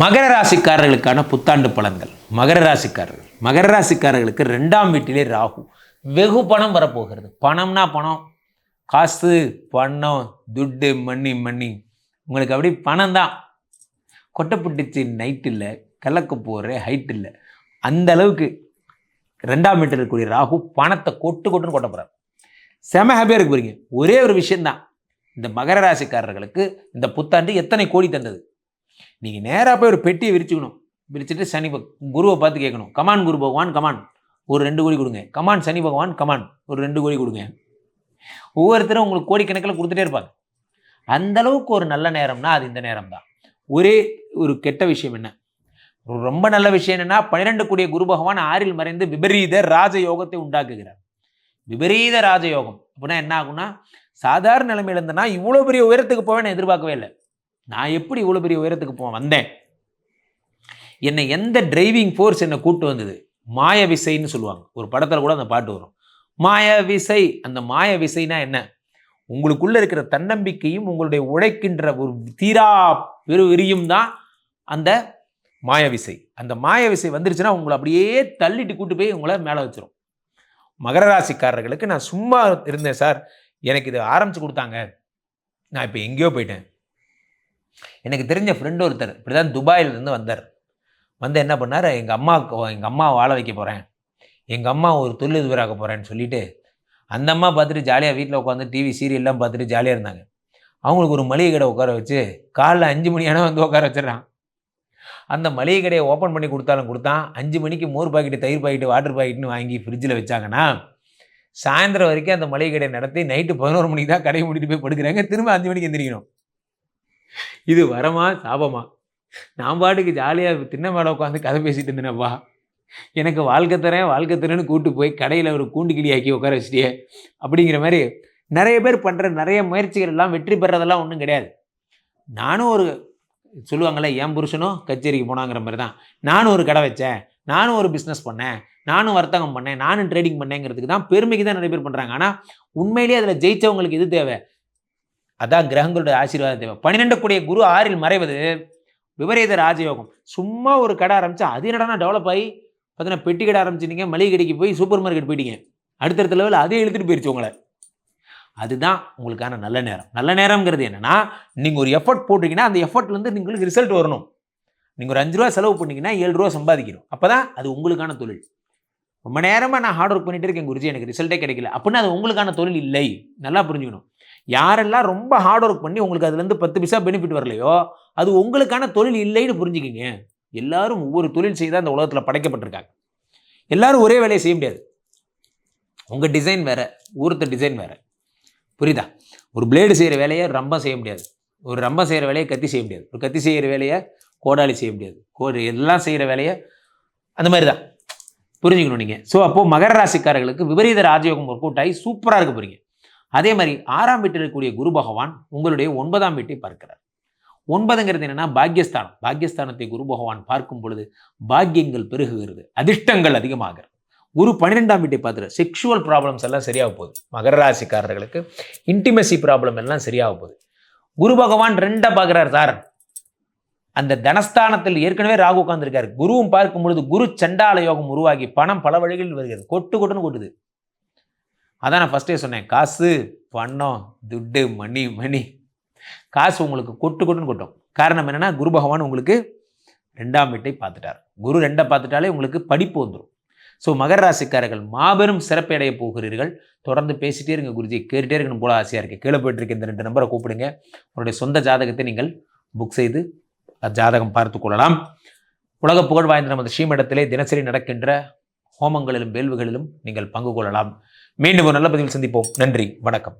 மகர ராசிக்காரர்களுக்கான புத்தாண்டு பலன்கள். மகர ராசிக்காரர்கள். மகர ராசிக்காரர்களுக்கு ரெண்டாம் வீட்டிலே ராகு. வெகு பணம் வரப்போகிறது. பணம்னா பணம். காசு பணம் துட்டு மண்ணி மண்ணி. உங்களுக்கு அப்படி பணம் தான் கொட்டைப்புட்டிச்சு நைட் இல்லை. கலக்க போகிற ஹைட் இல்லை. அந்த அளவுக்கு ரெண்டாம் வீட்டில் இருக்கக்கூடிய ராகு பணத்தை கொட்டு கொட்டுன்னு கொட்ட போகிறார் செம ஹாப்பியாக இருக்க போறீங்க. ஒரே ஒரு விஷயந்தான் இந்த மகர ராசிக்காரர்களுக்கு இந்த புத்தாண்டு எத்தனை கோடி தந்தது? நீங்கள் நேராக போய் ஒரு பெட்டியை விரிச்சுக்கணும். விரிச்சிட்டு சனி பக- குருவை பார்த்து கேட்கணும். கமான் குரு பகவான் கமான் ஒரு ரெண்டு கோடி கொடுங்க. கமான் சனி பகவான் கமான் ஒரு ரெண்டு கோடி கொடுங்க. ஒவ்வொருத்தரும் உங்களுக்கு கோடிக்கணக்கில் கொடுத்துட்டே இருப்பாங்க. அந்த அளவுக்கு ஒரு நல்ல நேரம்னா அது இந்த நேரம் தான் ஒரே ஒரு கெட்ட விஷயம் என்ன? ஒரு ரொம்ப நல்ல விஷயம் என்னென்னா பன்னிரெண்டு கூடிய குரு பகவான் ஆறில் மறைந்து விபரீத ராஜயோகத்தை உண்டாக்குகிறார். விபரீத ராஜயோகம். அப்படின்னா என்ன ஆகும்னா சாதாரண நிலைமையில இருந்தனா இவ்வளோ பெரிய உயரத்துக்கு போவேன் நான் எதிர்பார்க்கவே இல்லை. நான் எப்படி இவ்வளோ பெரிய உயரத்துக்கு போ வந்தேன்? என்னை எந்த டிரைவிங் ஃபோர்ஸ் என்னை கூப்பிட்டு வந்தது? மாய விசைன்னு சொல்லுவாங்க. ஒரு படத்தில் கூட அந்த பாட்டு வரும். மாய விசை அந்த மாய விசைனா என்ன? உங்களுக்குள்ளே இருக்கிற தன்னம்பிக்கையும் உங்களுடைய உழைக்கின்ற ஒரு தீரா பெருவிரியும் தான் அந்த மாய விசை அந்த மாய விசை வந்துருச்சுன்னா உங்களை அப்படியே தள்ளிட்டு கூட்டு போய் உங்களை மேலே வச்சிரும். மகர ராசிக்காரர்களுக்கு நான் சும்மா இருந்தேன் சார். எனக்கு இது ஆரம்பித்து கொடுத்தாங்க. நான் இப்போ எங்கேயோ போயிட்டேன். எனக்கு தெரிஞ்ச ஃப்ரெண்டு ஒருத்தர் இப்படி தான் துபாயிலிருந்து வந்தார். வந்து என்ன பண்ணார்? எங்கள் அம்மாவுக்கு எங்கள் அம்மா வாழ வைக்க போகிறேன் எங்கள் அம்மா ஒரு தொழிலதிபராக போகிறேன்னு சொல்லிட்டு அந்த அம்மா பார்த்துட்டு ஜாலியாக வீட்டில் உட்காந்து டிவி சீரியல்லாம் பார்த்துட்டு ஜாலியாக இருந்தாங்க. அவங்களுக்கு ஒரு மளிகை கடை உட்கார வச்சு காலைல அஞ்சு மணி ஆனால் வந்து உட்கார வச்சிடறான். அந்த மளிகை கடையை ஓப்பன் பண்ணி கொடுத்தாலும் கொடுத்தான். அஞ்சு மணிக்கு மோர் பாக்கெட்டு தயிர் பாக்கெட்டு வாட்டர் பாக்கெட்னு வாங்கி ஃப்ரிட்ஜில் வச்சாங்கன்னா சாயந்தரம் வரைக்கும் அந்த மளிகை கடையை நடத்தி நைட்டு பதினோரு மணிக்கு தான் கடையை மூடிட்டு போய் படுக்கிறாங்க. திரும்ப அஞ்சு மணிக்கு எந்திரிக்கணும். இது வரமா சாபமா? நான் பாட்டுக்கு ஜாலியாக தின்ன மேலே உட்காந்து கதை பேசிட்டு இருந்தேனப்பா எனக்கு வாழ்க்கை தரேன் வாழ்க்கை தரேன்னு கூட்டு போய் கடையில் ஒரு கூண்டு கிளியாக்கி உட்கார வச்சிட்டியே அப்படிங்கிற மாதிரி நிறைய பேர் பண்ணுற நிறைய முயற்சிகள் எல்லாம் வெற்றி பெறதெல்லாம் ஒன்றும் கிடையாது. நானும் ஒரு சொல்லுவாங்கள்ல என் புருஷனும் கச்சேரிக்கு போனாங்கிற மாதிரி தான். நானும் ஒரு கடை வச்சேன். நானும் ஒரு பிஸ்னஸ் பண்ணேன். நானும் வர்த்தகம் பண்ணேன். நானும் ட்ரேடிங் பண்ணேங்கிறதுக்கு தான் பெருமைக்கு தான் நிறைய பேர் பண்ணுறாங்க ஆனால் உண்மையிலேயே அதில் ஜெயிச்சவங்களுக்கு இது தேவை? அதான் கிரகங்களுடைய ஆசீர்வாதம் தேவை. பன்னிரெண்டு கூடிய குரு ஆறில் மறைவது விபரீத ராஜயோகம். சும்மா ஒரு கடை ஆரம்பிச்சா அது என்னடா டெவலப் ஆகி பார்த்தீங்கன்னா பெட்டி கடை ஆரம்பிச்சிட்டீங்க மளிகை கடைக்கு போய் சூப்பர் மார்க்கெட் போயிட்டீங்க. அடுத்தடுத்த லெவலில் அதே இழுத்துட்டு போயிடுச்சு உங்களை. அதுதான் உங்களுக்கான நல்ல நேரம். நல்ல நேரம்ங்கிறது என்னென்னா நீங்கள் ஒரு எஃபர்ட் போட்டிங்கன்னா அந்த எஃபர்ட்லேருந்து உங்களுக்கு ரிசல்ட் வரணும். நீங்கள் ஒரு அஞ்சு ரூபா செலவு பண்ணிங்கன்னா ஏழு ரூபா சம்பாதிக்கணும் அப்போ தான் அது உங்களுக்கான தொழில். ரொம்ப நேரமாக நான் ஹார்ட் ஒர்க் பண்ணிட்டு இருக்கேன் குருஜி எனக்கு ரிசல்ட்டே கிடைக்கல. அப்படின்னா அது உங்களுக்கான தொழில் இல்லை. நல்லா புரிஞ்சுக்கணும். யாரெல்லாம் ரொம்ப ஹார்ட் ஒர்க் பண்ணி உங்களுக்கு அதுலேருந்து பத்து பைசா பெனிஃபிட் வரலையோ அது உங்களுக்கான தொழில் இல்லைன்னு புரிஞ்சுக்கிங்க. எல்லாரும் ஒவ்வொரு தொழில் செய்தால் அந்த உலகத்தில் படைக்கப்பட்டிருக்காங்க. எல்லாரும் ஒரே வேலையை செய்ய முடியாது. உங்கள் டிசைன் வேற ஊரத்த டிசைன் வேற. புரியுதா? ஒரு பிளேடு செய்கிற வேலையை ரம்பம் செய்ய முடியாது. ஒரு ரம்பம் செய்கிற வேலையை கத்தி செய்ய முடியாது. ஒரு கத்தி செய்கிற வேலையை கோடாலி செய்ய முடியாது. கோடு எல்லாம் செய்கிற வேலையை அந்த மாதிரி தான் புரிஞ்சுக்கணும் நீங்கள் ஸோ அப்போது மகர ராசிக்காரர்களுக்கு விபரீத ராஜயோகம் ஒர்க் அவுட் ஆகி சூப்பராக இருக்க போகிறீங்க அதே மாதிரி ஆறாம் வீட்டில் இருக்கக்கூடிய குரு பகவான் உங்களுடைய ஒன்பதாம் வீட்டை பார்க்கிறார். ஒன்பதுங்கிறது என்னென்னா பாக்யஸ்தானம். பாக்யஸ்தானத்தை குரு பகவான் பார்க்கும் பொழுது பாக்கியங்கள் பெருகுகிறது அதிர்ஷ்டங்கள் அதிகமாகிறது. குரு பன்னிரெண்டாம் வீட்டை பார்த்துரு செக்ஷுவல் ப்ராப்ளம்ஸ் எல்லாம் சரியாக போகுது. மகர ராசிக்காரர்களுக்கு இன்டிமசி ப்ராப்ளம் எல்லாம் சரியாக போகுது. குரு பகவான் ரெண்டாக பார்க்குறார் சார். அந்த தனஸ்தானத்தில் ஏற்கனவே ராகு உட்காந்துருக்காரு குருவும் பார்க்கும் பொழுது குரு சண்டால யோகம் உருவாகி பணம் பல வழிகளில் வருகிறது. கொட்டு கொட்டுன்னு கொட்டுது. அதான் நான் ஃபஸ்ட்டே சொன்னேன் காசு பணம் துட்டு மணி மணி காசு உங்களுக்கு கொட்டு கொட்டுன்னு கொட்டும். காரணம் என்னென்னா குரு பகவான் உங்களுக்கு ரெண்டாம் வீட்டை பார்த்துட்டார். குரு ரெண்டை பார்த்துட்டாலே உங்களுக்கு படிப்பு வந்துடும் ஸோ மகர ராசிக்காரர்கள் மாபெரும் சிறப்பை அடைய போகிறீர்கள். தொடர்ந்து பேசிட்டே இருங்க குருஜி. கேட்டுகிட்டே இருக்கணும் போல ஆசையாக இருக்குது கீழே போயிட்டு இருக்க இந்த ரெண்டு நம்பரை கூப்பிடுங்க. உங்களுடைய சொந்த ஜாதகத்தை நீங்கள் புக் செய்து ஜாதகம் பார்த்து கொள்ளலாம். உலக புகழ் வாய்ந்த நமது ஸ்ரீமடத்திலே தினசரி நடக்கின்ற ஹோமங்களிலும் வேள்விகளிலும் நீங்கள் பங்கு கொள்ளலாம். மீண்டும் ஒரு நல்ல பதிவில் சந்திப்போம். நன்றி. வணக்கம்.